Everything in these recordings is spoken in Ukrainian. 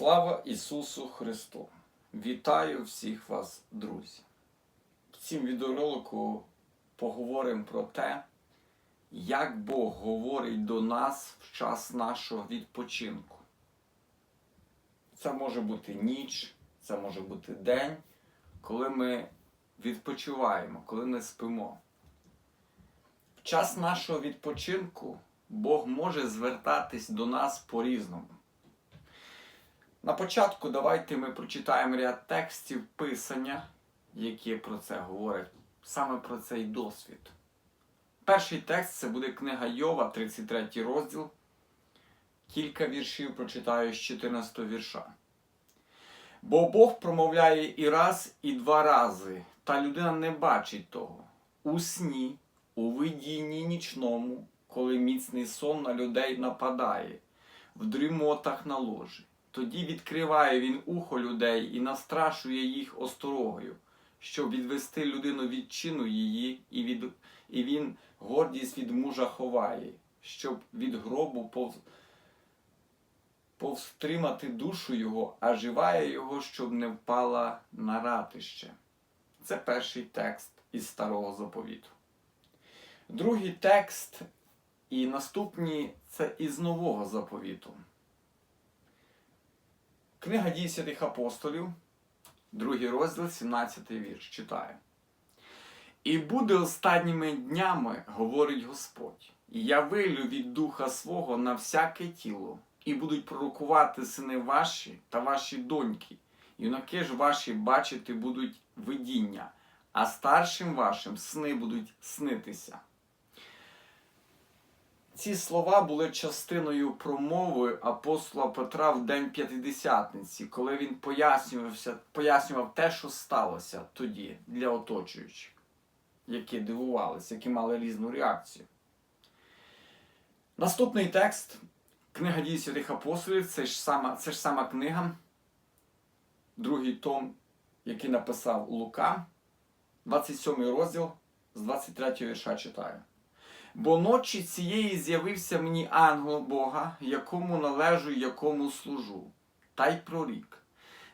Слава Ісусу Христу! Вітаю всіх вас, друзі! В цім відеоролику поговоримо про те, як Бог говорить до нас в час нашого відпочинку. Це може бути ніч, це може бути день, коли ми відпочиваємо, коли ми спимо. В час нашого відпочинку Бог може звертатись до нас по-різному. На початку давайте ми прочитаємо ряд текстів Писання, які про це говорять, саме про цей досвід. Перший текст це буде книга Йова, 33 розділ. Кілька віршів прочитаю з 14 вірша. Бо Бог промовляє і раз, і два рази, та людина не бачить того. У сні, у видінні нічному, коли міцний сон на людей нападає, в дрімотах на ложі. Тоді відкриває він ухо людей і настрашує їх осторогою, щоб відвести людину від чину її, і, від, і він гордість від мужа ховає, щоб від гробу пов, повстримати душу його, а живає його, щоб не впала на ратище. Це перший текст із старого заповіту. Другий текст і наступні це із нового заповіту. Книга дій святих апостолів, другий розділ, 17 вірш. Читаю. І буде останніми днями, говорить Господь, я вилю від духа свого на всяке тіло, і будуть пророкувати сини ваші та ваші доньки, юнаки ж ваші бачити будуть видіння, а старшим вашим сни будуть снитися. Ці слова були частиною промови апостола Петра в День П'ятидесятниці, коли він пояснювався, пояснював те, що сталося тоді для оточуючих, які дивувалися, які мали різну реакцію. Наступний текст Книга дій святих апостолів це ж сама, це ж сама книга, другий том, який написав Лука, 27 розділ з 23 вірша читаю. Бо ночі цієї з'явився мені ангел Бога, якому належу, якому служу, та й прорік.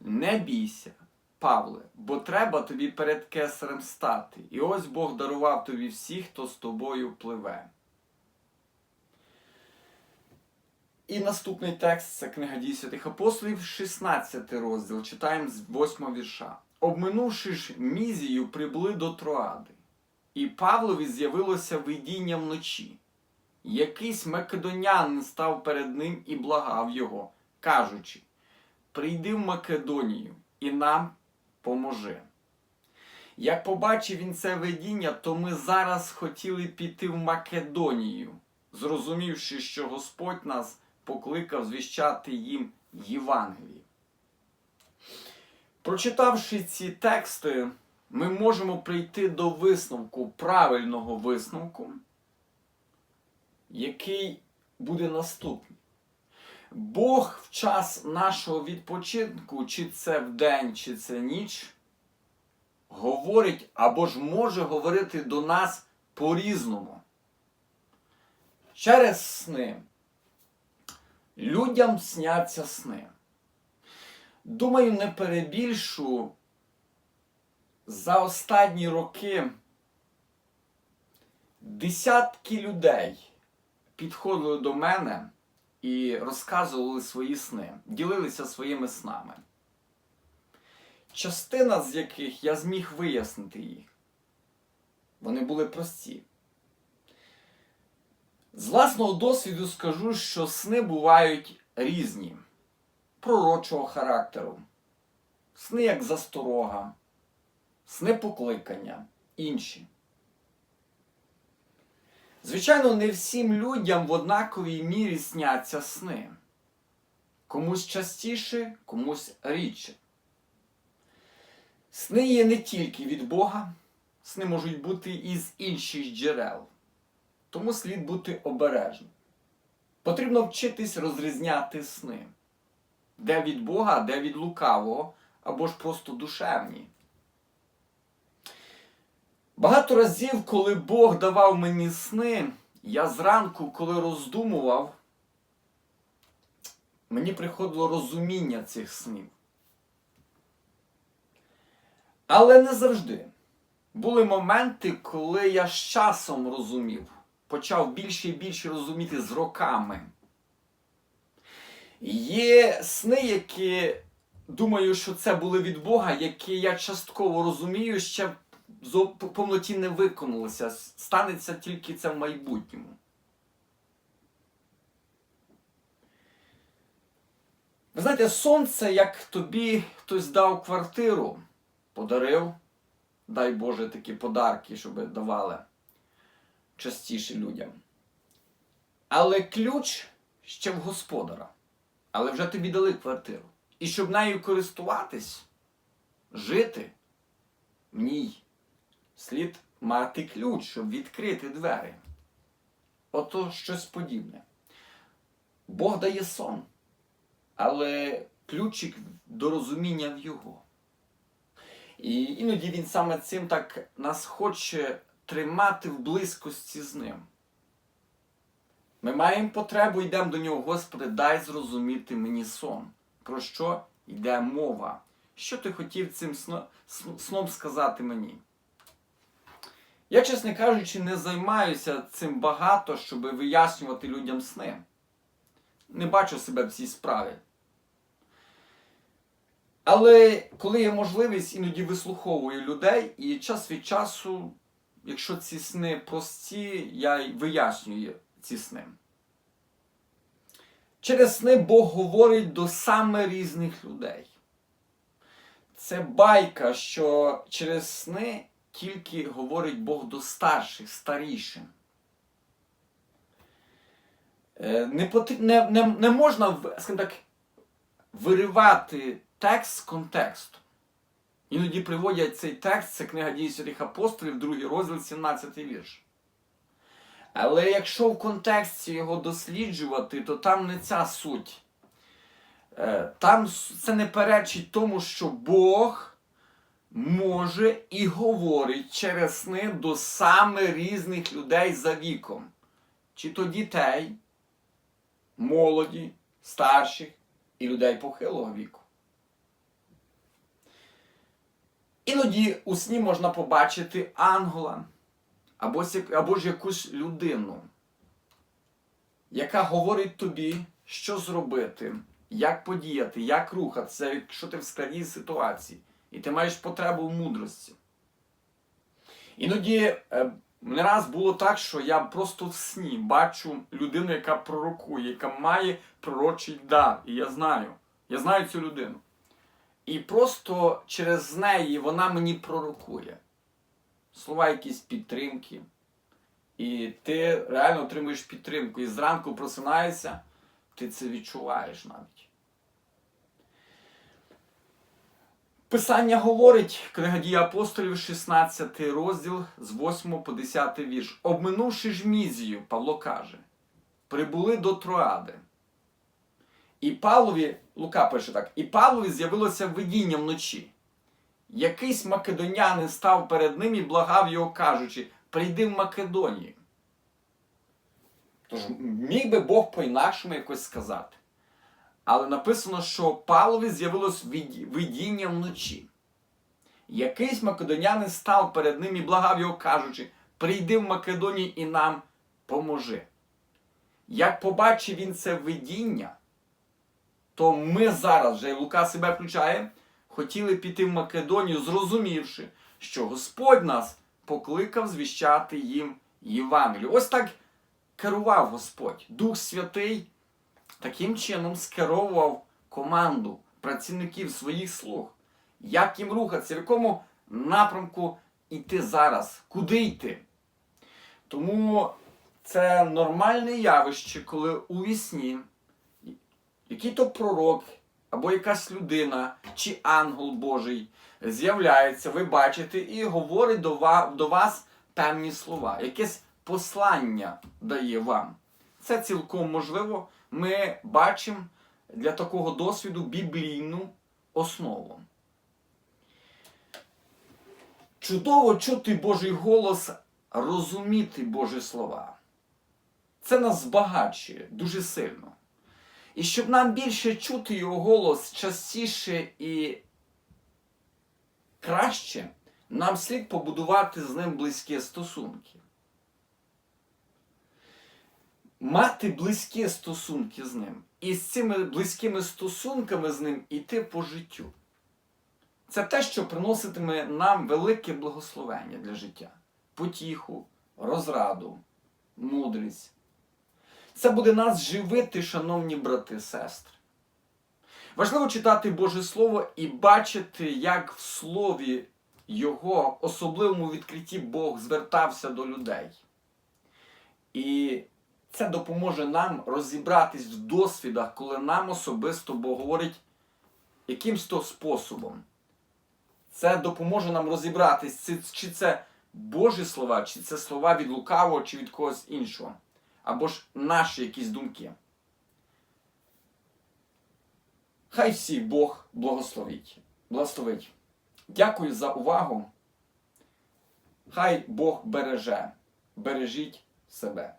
Не бійся, Павле, бо треба тобі перед кесарем стати, і ось Бог дарував тобі всіх, хто з тобою пливе. І наступний текст це книга дій святих апостолів, 16 розділ, читаємо з 8 вірша. Обминувши ж мізію, прибули до Троади. І Павлові з'явилося видіння вночі. Якийсь македонянин став перед ним і благав його, кажучи: Прийди в Македонію і нам поможи. Як побачив він це видіння, то ми зараз хотіли піти в Македонію, зрозумівши, що Господь нас покликав звіщати їм Євангеліє. Прочитавши ці тексти, ми можемо прийти до висновку, правильного висновку, який буде наступний. Бог в час нашого відпочинку, чи це вдень, чи це ніч, говорить або ж може говорити до нас по-різному. Через сни. Людям сняться сни. Думаю, не перебільшу за останні роки десятки людей підходили до мене і розказували свої сни, ділилися своїми снами. Частина з яких я зміг вияснити їх. Вони були прості. З власного досвіду скажу, що сни бувають різні, пророчого характеру, сни як засторога, сни покликання, інші. Звичайно, не всім людям в однаковій мірі сняться сни. Комусь частіше, комусь рідше. Сни є не тільки від Бога, сни можуть бути і з інших джерел. Тому слід бути обережним. Потрібно вчитись розрізняти сни, де від Бога, де від лукавого, або ж просто душевні. Багато разів, коли Бог давав мені сни, я зранку, коли роздумував мені приходило розуміння цих снів. Але не завжди. Були моменти, коли я з часом розумів, почав більше і більше розуміти з роками. Є сни, які думаю, що це були від Бога, які я частково розумію, ще повноті не виконалися. Станеться тільки це в майбутньому. Ви знаєте, сон це як тобі хтось дав квартиру, подарив, дай Боже, такі подарки, щоб давали частіше людям. Але ключ ще в господара. Але вже тобі дали квартиру. І щоб нею користуватись, жити в ній, слід мати ключ, щоб відкрити двері. Ото щось подібне. Бог дає сон, але ключик до розуміння в його. І іноді він саме цим так нас хоче тримати в близькості з ним. Ми маємо потребу, йдемо до нього, Господи, дай зрозуміти мені сон. Про що йде мова? Що ти хотів цим сно- сно- сном сказати мені? Я, чесно кажучи, не займаюся цим багато, щоб вияснювати людям сни. Не бачу себе в цій справі. Але коли є можливість, іноді вислуховую людей, і час від часу, якщо ці сни прості, я й вияснюю ці сни. Через сни Бог говорить до саме різних людей. Це байка, що через сни тільки говорить Бог до старших, старішин. Е, Не, не, не, не можна, так, виривати текст з контексту. Іноді приводять цей текст, це книга дій святих апостолів, другий розділ, 17 вірш. Але якщо в контексті його досліджувати, то там не ця суть. Е, Там це не перечить тому, що Бог може і говорить через сни до саме різних людей за віком. Чи то дітей, молоді, старших і людей похилого віку. Іноді у сні можна побачити ангела або, або ж якусь людину, яка говорить тобі, що зробити, як подіяти, як рухатися, якщо ти в складній ситуації, і ти маєш потребу в мудрості. Іноді е, не раз було так, що я просто в сні бачу людину, яка пророкує, яка має пророчий дар. І я знаю, я знаю цю людину. І просто через неї вона мені пророкує. Слова якісь підтримки. І ти реально отримуєш підтримку. І зранку просинаєшся, ти це відчуваєш навіть. Писання говорить, книга дії апостолів, 16 розділ з 8 по 10 вірш. Обминувши ж мізію, Павло каже, прибули до Троади. І Павлові, Лука пише так, і Павлові з'явилося видіння вночі. Якийсь македонянин став перед ним і благав його, кажучи, прийди в Македонію. Тож міг би Бог по-інакшому якось сказати. Але написано, що Павлові з'явилось видіння вночі. Якийсь македонянин став перед ним і благав його, кажучи, прийди в Македонію і нам поможи. Як побачив він це видіння, то ми зараз, вже Лука себе включає, хотіли піти в Македонію, зрозумівши, що Господь нас покликав звіщати їм Євангелію. Ось так керував Господь. Дух Святий таким чином скеровував команду працівників своїх слуг. Як їм рухатися, в якому напрямку йти зараз, куди йти. Тому це нормальне явище, коли у вісні який то пророк або якась людина чи ангел Божий з'являється, ви бачите, і говорить до вас певні слова, якесь послання дає вам. Це цілком можливо. Ми бачимо для такого досвіду біблійну основу. Чудово чути Божий голос, розуміти Божі слова. Це нас збагачує дуже сильно. І щоб нам більше чути його голос частіше і краще, нам слід побудувати з ним близькі стосунки. Мати близькі стосунки з ним. І з цими близькими стосунками з ним іти по життю. Це те, що приноситиме нам велике благословення для життя, потіху, розраду, мудрість. Це буде нас живити, шановні брати і сестри. Важливо читати Боже Слово і бачити, як в слові Його особливому відкритті Бог звертався до людей. І це допоможе нам розібратись в досвідах, коли нам особисто Бог говорить якимсь то способом. Це допоможе нам розібратись, чи- це Божі слова, чи це слова від лукавого, чи від когось іншого, або ж наші якісь думки. Хай всіх Бог благословить. благословить. Дякую за увагу. Хай Бог береже. Бережіть себе.